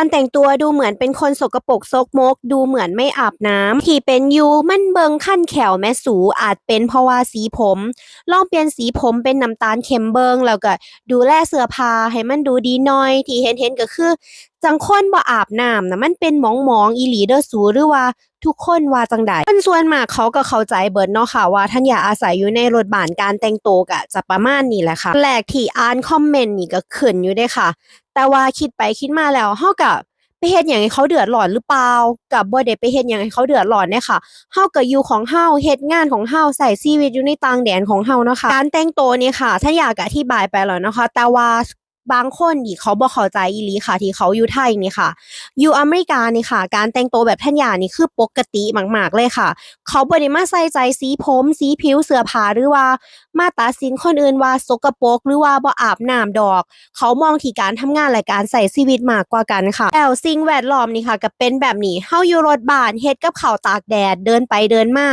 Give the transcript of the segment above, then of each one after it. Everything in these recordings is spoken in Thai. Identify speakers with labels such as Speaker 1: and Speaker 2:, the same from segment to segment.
Speaker 1: การแต่งตัวดูเหมือนเป็นคนสกปรกซกมก ดูเหมือนไม่อาบน้ำที่เป็นยูมันเบิงขั้นแขวแม่สูอาจเป็นเพราะว่าสีผม ลองเปลี่ยนสีผมเป็นน้ำตาลเข้มเบิงแล้วก็ดูแลเสื้อผ้าให้มันดูดีหน่อย ที่เห็นเห็นก็คือจังคนบ่อาบน้ำนะมันเป็นหมองหมองๆอีหลีเดอสูหรือว่าทุกคนว่าจังใดคนส่วนมากเขาก็เข้าใจเบิดเนาะค่ะว่าท่านอยากอาศัยอยู่ในรถบ้านการแต่งตัวก็จะประมาณนี้แหละค่ะแรกที่อ่านคอมเมนต์นี่ก็ขึ้นอยู่เด้ค่ะ แต่ว่าคิดไปคิดมาแล้วเฮาก็ไปเฮ็ดหยังให้เขาเดือดร้อนหรือเปล่ากับบ่ได้ไปเฮ็ดหยังให้เขาเดือดร้อนเด้ค่ะเฮาก็อยู่ของเฮาเฮ็ดงานของเฮาใช้ชีวิตอยู่ในต่างแดนของเฮาเนาะค่ะการแต่งตัวนี่ค่ะท่านอยากอธิบายไปแล้วนะคะ แต่ว่า บางคนที่เขาบ่เข้าใจอีลีค่ะ ที่เขาอยู่ไทยนี่ค่ะ อยู่อเมริกานี่ค่ะ การแต่งตัวแบบท่านยานี่คือปกติมากๆเลยค่ะ เขาบ่ได้มาใส่ใจสีผม สีผิวเสื้อผ้าหรือว่า มาตัดสินคนอื่นว่าสกปรกหรือว่าบ่อาบน้ำดอก เขามองที่การทำงานและการใส่ชีวิตมากกว่ากันค่ะแล้วสิ่งแวดล้อมนี่ค่ะก็เป็นแบบนี้เฮาอยู่รถบ้านเฮ็ดกับเขาตากแดดเดินไปเดินมา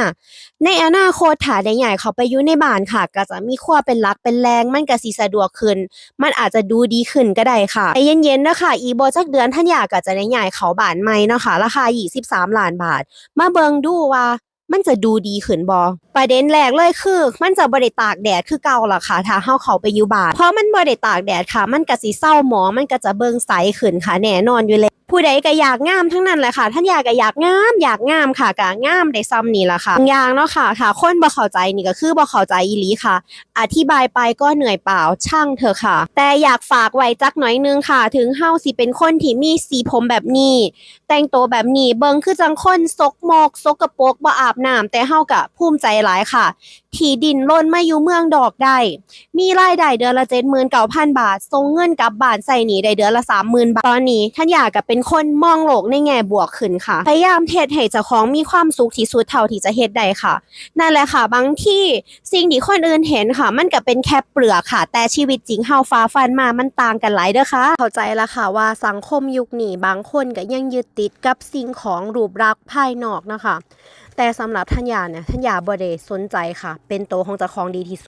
Speaker 1: ในอนาคตถ้าได้ย้ายเขาไปอยู่ในบ้านค่ะ ก็จะมีครัวเป็นหลักเป็นแรงมันก็สิสะดวกขึ้น มันอาจจะดูดีขึ้นก็ได้ค่ะใจเย็นๆนะคะอีโบจักเดือนท่านอยากก็จะได้ใหญ่เขาบานใหม่เนาะค่ะราคา 23 ล้านบาท มาเบิงดูว่ามันจะดูดีขึ้นบอประเด็นแรกเลยคือ มันจะบริตากแดดคือเก่าล่ะค่ะ ถ้าเฮาเขาไปอยู่บ้าน เพราะมันบริตากแดดค่ะ มันกะสีเศร้าหมองมันก็จะเบิงใสขึ้นค่ะแน่นอนอยู่แล้ว ผู้ใดก็อยากงามทั้งนั้นแหละค่ะ ท่านอยากก็อยากงามอยากงามค่ะก็งามได้ซ้ำนี่แหละค่ะอย่างเนาะค่ะถ้าคนบ่เข้าใจนี่ก็คือบ่เข้าใจอีหลีค่ะ อธิบายไปก็เหนื่อยเปล่าช่างเถอะค่ะ แต่อยากฝากไว้จักหน่อยนึงค่ะ ถึงเฮาสิเป็นคนที่มีสีผมแบบนี้ แต่งตัวแบบนี้เบิงคือจังคนซกมกซกกระปกบ่อาบน้ำแต่เฮาก็ภูมิใจหลายค่ะที่ดินล้นมาอยู่เมืองดอกได้ มีรายได้เดือนละ79,000บาทส่งเงินกลับบ้านใส่หนีได้เดือนละ30,000บาท ตอนนี้ท่านอยากก็เป็นคนมองโลกในแง่บวกขึ้นค่ะ พยายามเฮ็ดให้เจ้าของมีความสุขที่สุดเท่าที่จะเฮ็ดได้ค่ะ นั่นแหละค่ะ บางที่สิ่งที่คนอื่นเห็นค่ะ มันก็เป็นแค่เปลือกค่ะ แต่ชีวิตจริงเฮาฟ้าฟันมามันต่างกันหลายเด้อค่ะ เข้าใจแล้วค่ะว่าสังคมยุคนี้บางคนก็ยังยึดติดกับสิ่งของรูปลักษณ์ภายนอกนะคะ แต่สำหรับท่านยาเนี่ยท่านยาบ่ได้สนใจค่ะ เป็นตัวของเจ้าของดีที่สุด